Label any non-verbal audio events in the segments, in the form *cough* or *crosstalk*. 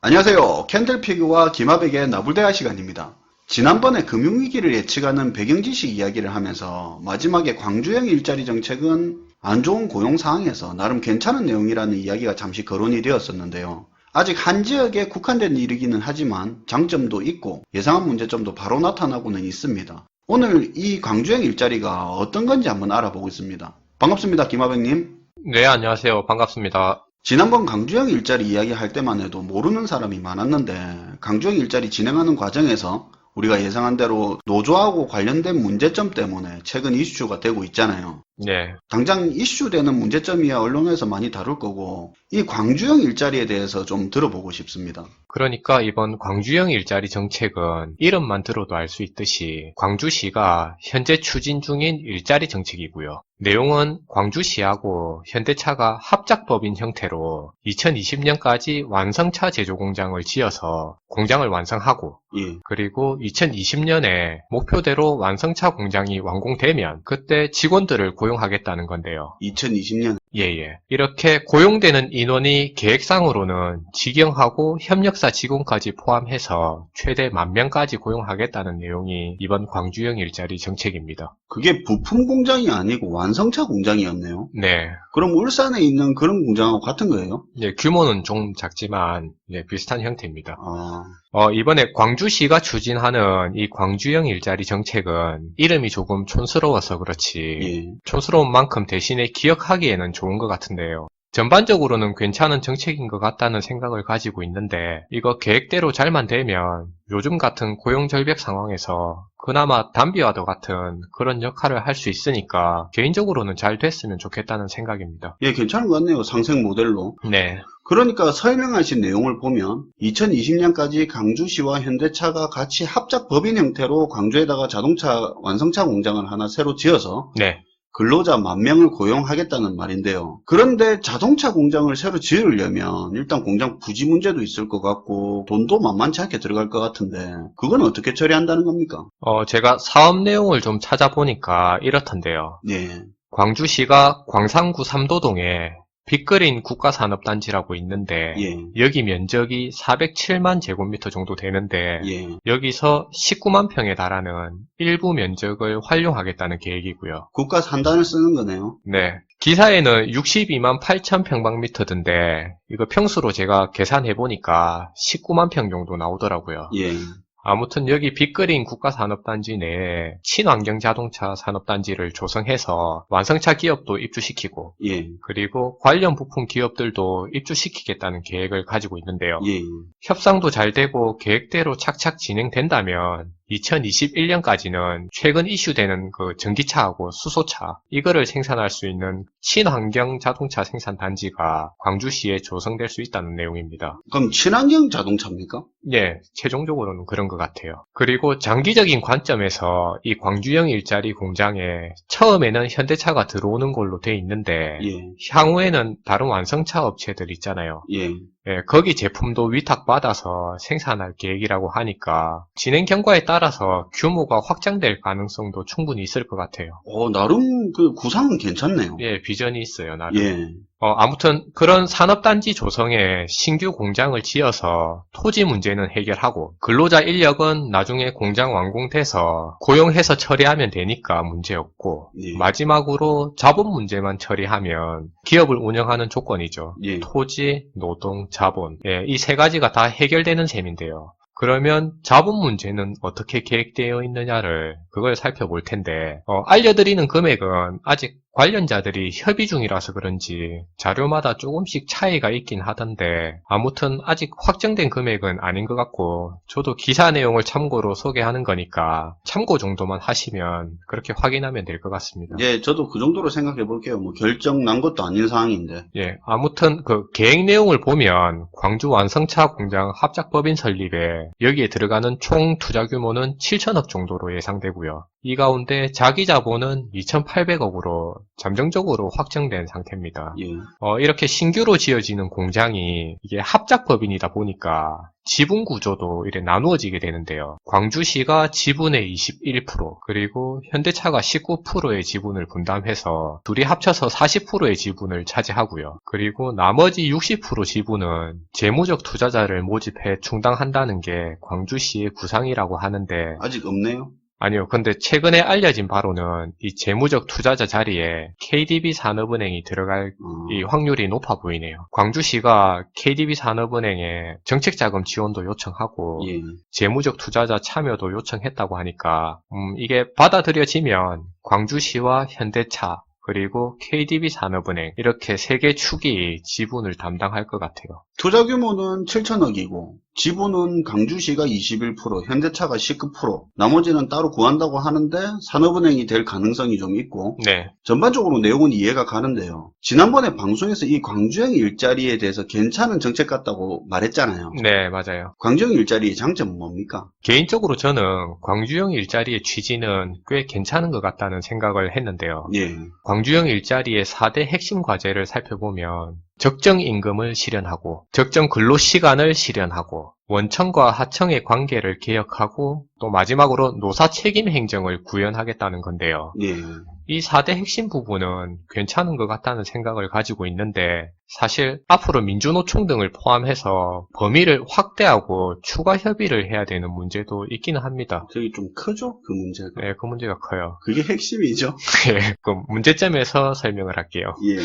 안녕하세요. 캔들피그와 김하백의 나불대화 시간입니다. 지난번에 금융위기를 예측하는 배경지식 이야기를 하면서 마지막에 광주형 일자리 정책은 안 좋은 고용 상황에서 나름 괜찮은 내용이라는 이야기가 잠시 거론이 되었었는데요. 아직 한 지역에 국한된 일이기는 하지만 장점도 있고 예상한 문제점도 바로 나타나고는 있습니다. 오늘 이 광주형 일자리가 어떤 건지 한번 알아보겠습니다. 반갑습니다. 김하백님. 네, 안녕하세요. 반갑습니다. 지난번 강주형 일자리 이야기할 때만 해도 모르는 사람이 많았는데 강주형 일자리 진행하는 과정에서 우리가 예상한 대로 노조하고 관련된 문제점 때문에 최근 이슈가 되고 있잖아요. 네, 당장 이슈되는 문제점이야 언론에서 많이 다룰 거고 이 광주형 일자리에 대해서 좀 들어보고 싶습니다. 그러니까 이번 광주형 일자리 정책은 이름만 들어도 알 수 있듯이 광주시가 현재 추진 중인 일자리 정책이고요. 내용은 광주시하고 현대차가 합작법인 형태로 2020년까지 완성차 제조 공장을 지어서 공장을 완성하고 예. 그리고 2020년에 목표대로 완성차 공장이 완공되면 그때 직원들을 고용하겠다는 건데요. 2020년 예예. 이렇게 고용되는 인원이 계획상으로는 직영하고 협력사 직원까지 포함해서 최대 만 명까지 고용하겠다는 내용이 이번 광주형 일자리 정책입니다. 그게 부품 공장이 아니고 완성차 공장이었네요. 네. 그럼 울산에 있는 그런 공장하고 같은 거예요? 예, 규모는 좀 작지만 예, 비슷한 형태입니다. 아, 어, 이번에 광주시가 추진하는 이 광주형 일자리 정책은 이름이 조금 촌스러워서 그렇지 예. 촌스러운 만큼 대신에 기억하기에는 좋은 것 같은데요. 전반적으로는 괜찮은 정책인 것 같다는 생각을 가지고 있는데 이거 계획대로 잘만 되면 요즘 같은 고용 절벽 상황에서 그나마 담비와도 같은 그런 역할을 할 수 있으니까 개인적으로는 잘 됐으면 좋겠다는 생각입니다. 예, 괜찮은 것 같네요. 상생 모델로. 네. 그러니까 설명하신 내용을 보면 2020년까지 강주시와 현대차가 같이 합작 법인 형태로 광주에다가 자동차 완성차 공장을 하나 새로 지어서 네. 근로자 만 명을 고용하겠다는 말인데요. 그런데 자동차 공장을 새로 지으려면 일단 공장 부지 문제도 있을 것 같고 돈도 만만치 않게 들어갈 것 같은데 그건 어떻게 처리한다는 겁니까? 어, 제가 사업 내용을 좀 찾아보니까 이렇던데요. 예, 광주시가 광산구 삼도동에 빅그린 국가산업단지라고 있는데 예, 여기 면적이 407만 제곱미터 정도 되는데 예. 여기서 19만 평에 달하는 일부 면적을 활용하겠다는 계획이고요. 국가 산단을 쓰는 거네요. 네. 기사에는 62만 8천 평방미터던데 이거 평수로 제가 계산해 보니까 19만 평 정도 나오더라고요. 예, 아무튼 여기 빅그린 국가산업단지 내에 친환경 자동차 산업단지를 조성해서 완성차 기업도 입주시키고 예, 그리고 관련 부품 기업들도 입주시키겠다는 계획을 가지고 있는데요. 예. 협상도 잘 되고 계획대로 착착 진행된다면 2021년까지는 최근 이슈되는 그 전기차하고 수소차 이거를 생산할 수 있는 친환경 자동차 생산 단지가 광주시에 조성될 수 있다는 내용입니다. 그럼 친환경 자동차입니까? 예, 최종적으로는 그런 것 같아요. 그리고 장기적인 관점에서 이 광주형 일자리 공장에 처음에는 현대차가 들어오는 걸로 돼 있는데 예, 향후에는 다른 완성차 업체들 있잖아요. 예. 예, 거기 제품도 위탁받아서 생산할 계획이라고 하니까 진행 경과에 따라서 규모가 확장될 가능성도 충분히 있을 것 같아요. 어, 나름 그 구상은 괜찮네요. 예, 비전이 있어요, 나름. 예, 어, 아무튼 그런 산업단지 조성에 신규 공장을 지어서 토지 문제는 해결하고 근로자 인력은 나중에 공장 완공돼서 고용해서 처리하면 되니까 문제없고 예. 마지막으로 자본 문제만 처리하면 기업을 운영하는 조건이죠. 예. 토지, 노동, 자본. 예, 이 세 가지가 다 해결되는 셈인데요. 그러면 자본 문제는 어떻게 계획되어 있느냐를 그걸 살펴볼 텐데 어, 알려드리는 금액은 아직 관련자들이 협의 중이라서 그런지 자료마다 조금씩 차이가 있긴 하던데 아무튼 아직 확정된 금액은 아닌 것 같고 저도 기사 내용을 참고로 소개하는 거니까 참고 정도만 하시면 그렇게 확인하면 될 것 같습니다. 예, 저도 그 정도로 생각해 볼게요. 뭐 결정 난 것도 아닌 상황인데. 예, 아무튼 그 계획 내용을 보면 광주 완성차 공장 합작법인 설립에 여기에 들어가는 총 투자 규모는 7천억 정도로 예상되고요. 이 가운데 자기 자본은 2,800억으로 잠정적으로 확정된 상태입니다. 예. 어, 이렇게 신규로 지어지는 공장이 이게 합작법인이다 보니까 지분 구조도 이렇게 나누어지게 되는데요. 광주시가 지분의 21%, 그리고 현대차가 19%의 지분을 분담해서 둘이 합쳐서 40%의 지분을 차지하고요. 그리고 나머지 60% 지분은 재무적 투자자를 모집해 충당한다는 게 광주시의 구상이라고 하는데 아직 없네요. 아니요. 근데 최근에 알려진 바로는 이 재무적 투자자 자리에 KDB 산업은행이 들어갈 어, 이 확률이 높아 보이네요. 광주시가 KDB 산업은행에 정책자금 지원도 요청하고 예. 재무적 투자자 참여도 요청했다고 하니까 음, 이게 받아들여지면 광주시와 현대차 그리고 KDB 산업은행 이렇게 세 개 축이 지분을 담당할 것 같아요. 투자 규모는 7천억이고 지분은 강주시가 21%, 현대차가 19%, 나머지는 따로 구한다고 하는데 산업은행이 될 가능성이 좀 있고 네, 전반적으로 내용은 이해가 가는데요. 지난번에 방송에서 이 광주형 일자리에 대해서 괜찮은 정책 같다고 말했잖아요. 네 맞아요. 광주형 일자리의 장점은 뭡니까? 개인적으로 저는 광주형 일자리의 취지는 꽤 괜찮은 것 같다는 생각을 했는데요. 예, 광주형 일자리의 4대 핵심 과제를 살펴보면 적정 임금을 실현하고 적정 근로 시간을 실현하고 원청과 하청의 관계를 개혁하고 또 마지막으로 노사 책임 행정을 구현하겠다는 건데요. 예, 이 4대 핵심 부분은 괜찮은 것 같다는 생각을 가지고 있는데 사실 앞으로 민주노총 등을 포함해서 범위를 확대하고 추가 협의를 해야 되는 문제도 있기는 합니다. 저기 좀 크죠? 그 문제가. 네, 그 문제가 커요. 그게 핵심이죠. *laughs* 네, 그 문제점에서 설명을 할게요. 예,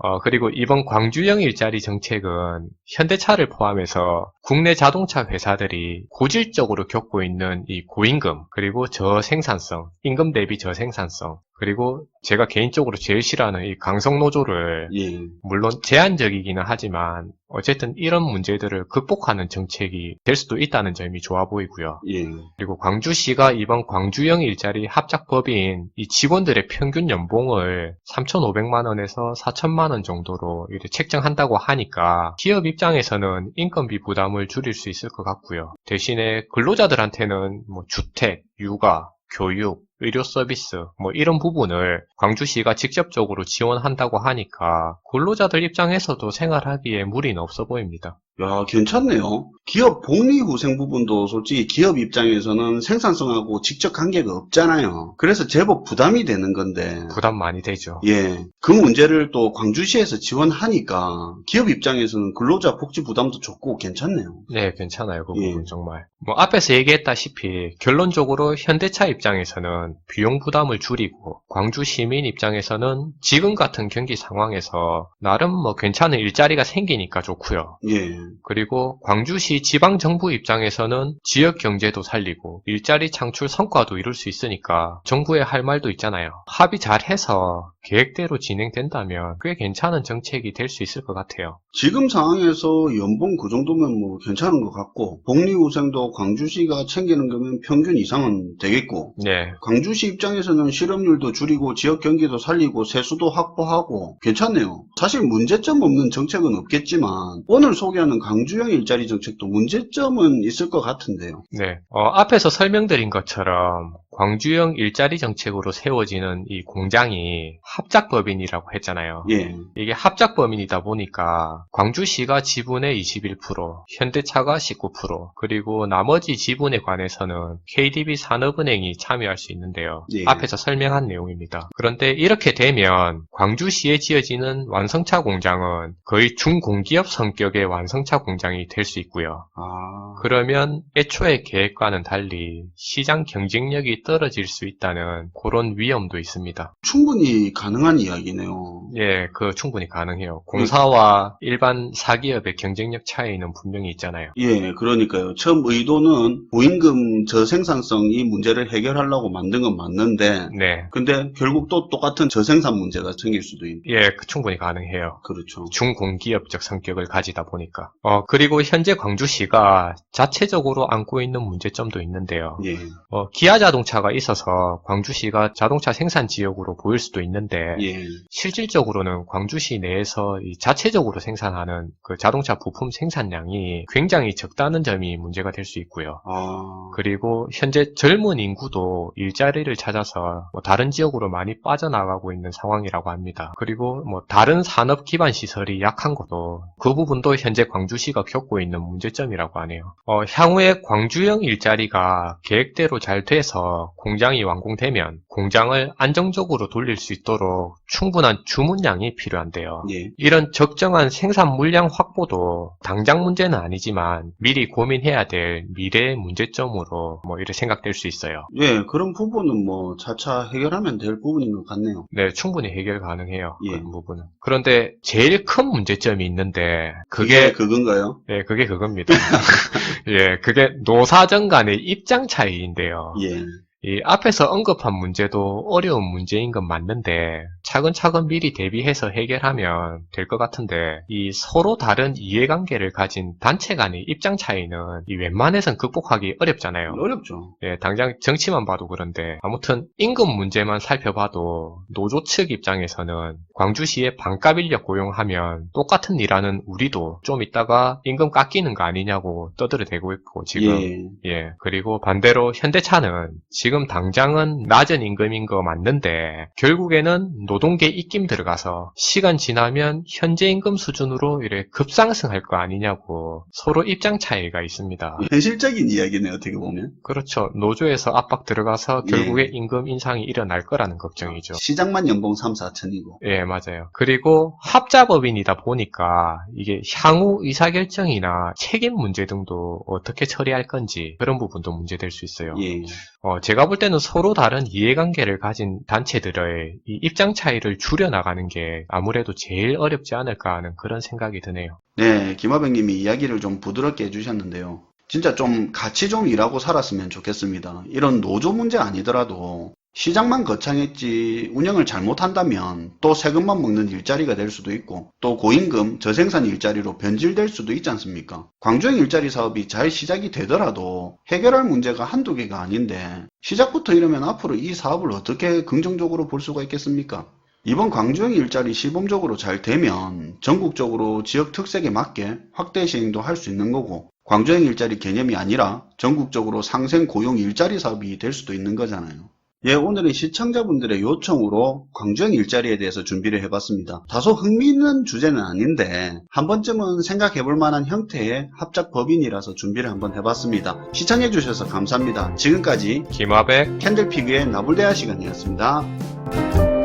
어, 그리고 이번 광주형 일자리 정책은 현대차를 포함해서 국내 자동차 회사들이 고질적으로 겪고 있는 이 고임금, 그리고 저생산성, 임금 대비 저생산성, 그리고 제가 개인적으로 제일 싫어하는 이 강성 노조를 예, 물론 제한적이기는 하지만 어쨌든 이런 문제들을 극복하는 정책이 될 수도 있다는 점이 좋아 보이고요. 예, 그리고 광주시가 이번 광주형 일자리 합작법인 이 직원들의 평균 연봉을 3,500만 원에서 4천만 원 정도로 이렇게 책정한다고 하니까 기업 입장에서는 인건비 부담을 줄일 수 있을 것 같고요. 대신에 근로자들한테는 뭐 주택, 육아, 교육, 의료 서비스, 뭐 이런 부분을 광주시가 직접적으로 지원한다고 하니까 근로자들 입장에서도 생활하기에 무리는 없어 보입니다. 야, 괜찮네요. 기업 복리후생 부분도 솔직히 기업 입장에서는 생산성하고 직접 관계가 없잖아요. 그래서 제법 부담이 되는 건데. 부담 많이 되죠. 예, 그 문제를 또 광주시에서 지원하니까 기업 입장에서는 근로자 복지 부담도 적고 괜찮네요. 네, 괜찮아요. 그 예. 부분 정말. 뭐 앞에서 얘기했다시피 결론적으로 현대차 입장에서는 비용 부담을 줄이고 광주 시민 입장에서는 지금 같은 경기 상황에서 나름 뭐 괜찮은 일자리가 생기니까 좋고요. 예, 그리고 광주시 지방 정부 입장에서는 지역 경제도 살리고 일자리 창출 성과도 이룰 수 있으니까 정부에 할 말도 있잖아요. 합의 잘 해서 계획대로 진행된다면 꽤 괜찮은 정책이 될 수 있을 것 같아요. 지금 상황에서 연봉 그 정도면 뭐 괜찮은 것 같고 복리후생도 광주시가 챙기는 거면 평균 이상은 되겠고 네, 광 주시 입장에서는 실업률도 줄이고 지역 경기도 살리고 세수도 확보하고 괜찮네요. 사실 문제점 없는 정책은 없겠지만 오늘 소개하는 강주형 일자리 정책도 문제점은 있을 것 같은데요. 네. 어, 앞에서 설명드린 것처럼 광주형 일자리 정책으로 세워지는 이 공장이 합작법인이라고 했잖아요. 예, 이게 합작법인이다 보니까 광주시가 지분의 21%, 현대차가 19%, 그리고 나머지 지분에 관해서는 KDB 산업은행이 참여할 수 있는데요. 예. 앞에서 설명한 내용입니다. 그런데 이렇게 되면 광주시에 지어지는 완성차 공장은 거의 중공기업 성격의 완성차 공장이 될 수 있고요. 아, 그러면 애초에 계획과는 달리 시장 경쟁력이 떨어질 수 있다는 그런 위험도 있습니다. 충분히 가능한 이야기네요. 예, 그 충분히 가능해요. 공사와 일반 사기업의 경쟁력 차이는 분명히 있잖아요. 예, 그러니까요. 처음 의도는 보임금 저생산성 이 문제를 해결하려고 만든 건 맞는데, 네. 근데 결국 또 똑같은 저생산 문제가 생길 수도 있는. 예, 그 충분히 가능해요. 그렇죠. 중공기업적 성격을 가지다 보니까. 어, 그리고 현재 광주시가 자체적으로 안고 있는 문제점도 있는데요. 예, 어, 기아 자동차가 자동차가 있어서 광주시가 자동차 생산 지역으로 보일 수도 있는데 예. 실질적으로는 광주시 내에서 이 자체적으로 생산하는 그 자동차 부품 생산량이 굉장히 적다는 점이 문제가 될 수 있고요. 아. 그리고 현재 젊은 인구도 일자리를 찾아서 뭐 다른 지역으로 많이 빠져나가고 있는 상황이라고 합니다. 그리고 뭐 다른 산업 기반 시설이 약한 것도 그 부분도 현재 광주시가 겪고 있는 문제점이라고 하네요. 어, 향후에 광주형 일자리가 계획대로 잘 돼서 공장이 완공되면 공장을 안정적으로 돌릴 수 있도록 충분한 주문량이 필요한데요. 예. 이런 적정한 생산 물량 확보도 당장 문제는 아니지만 미리 고민해야 될 미래의 문제점으로 뭐 이렇게 생각될 수 있어요. 예, 그런 부분은 뭐 차차 해결하면 될 부분인 것 같네요. 네, 충분히 해결 가능해요. 예. 그런 부분은. 그런데 제일 큰 문제점이 있는데 그게 그건가요? 네, 그게 그겁니다. *laughs* 예, 그게 노사정 간의 입장 차이인데요. 예. 이 앞에서 언급한 문제도 어려운 문제인 건 맞는데 차근차근 미리 대비해서 해결하면 될 것 같은데 이 서로 다른 이해관계를 가진 단체 간의 입장 차이는 이 웬만해선 극복하기 어렵잖아요. 어렵죠. 예, 당장 정치만 봐도 그런데 아무튼 임금 문제만 살펴봐도 노조 측 입장에서는 광주시에 반값 인력 고용하면 똑같은 일하는 우리도 좀 있다가 임금 깎이는 거 아니냐고 떠들어대고 있고 지금 예. 예, 그리고 반대로 현대차는 지금 당장은 낮은 임금인 거 맞는데 결국에는 노동계 입김 들어가서 시간 지나면 현재 임금 수준으로 이래 급상승할 거 아니냐고 서로 입장 차이가 있습니다. 현실적인 이야기네, 어떻게 보면. 그렇죠. 노조에서 압박 들어가서 예. 결국에 임금 인상이 일어날 거라는 걱정이죠. 시장만 연봉 3, 4천이고. 예, 맞아요. 그리고 합자법인이다 보니까 이게 향후 의사결정이나 책임 문제 등도 어떻게 처리할 건지 그런 부분도 문제될 수 있어요. 예. 어, 제가 볼 때는 서로 다른 이해관계를 가진 단체들의 이 입장 차이를 줄여나가는 게 아무래도 제일 어렵지 않을까 하는 그런 생각이 드네요. 네, 김하백님이 이야기를 좀 부드럽게 해주셨는데요. 진짜 좀 같이 좀 일하고 살았으면 좋겠습니다. 이런 노조 문제 아니더라도 시장만 거창했지 운영을 잘못한다면 또 세금만 먹는 일자리가 될 수도 있고 또 고임금 저생산 일자리로 변질될 수도 있지 않습니까? 광주형 일자리 사업이 잘 시작이 되더라도 해결할 문제가 한두 개가 아닌데 시작부터 이러면 앞으로 이 사업을 어떻게 긍정적으로 볼 수가 있겠습니까? 이번 광주형 일자리 시범적으로 잘 되면 전국적으로 지역 특색에 맞게 확대 시행도 할 수 있는 거고 광주형 일자리 개념이 아니라 전국적으로 상생 고용 일자리 사업이 될 수도 있는 거잖아요. 예, 오늘은 시청자분들의 요청으로 광주형 일자리에 대해서 준비를 해봤습니다. 다소 흥미있는 주제는 아닌데 한 번쯤은 생각해볼 만한 형태의 합작 법인이라서 준비를 한번 해봤습니다. 시청해주셔서 감사합니다. 지금까지 김화백 캔들피그의 나불대화 시간이었습니다.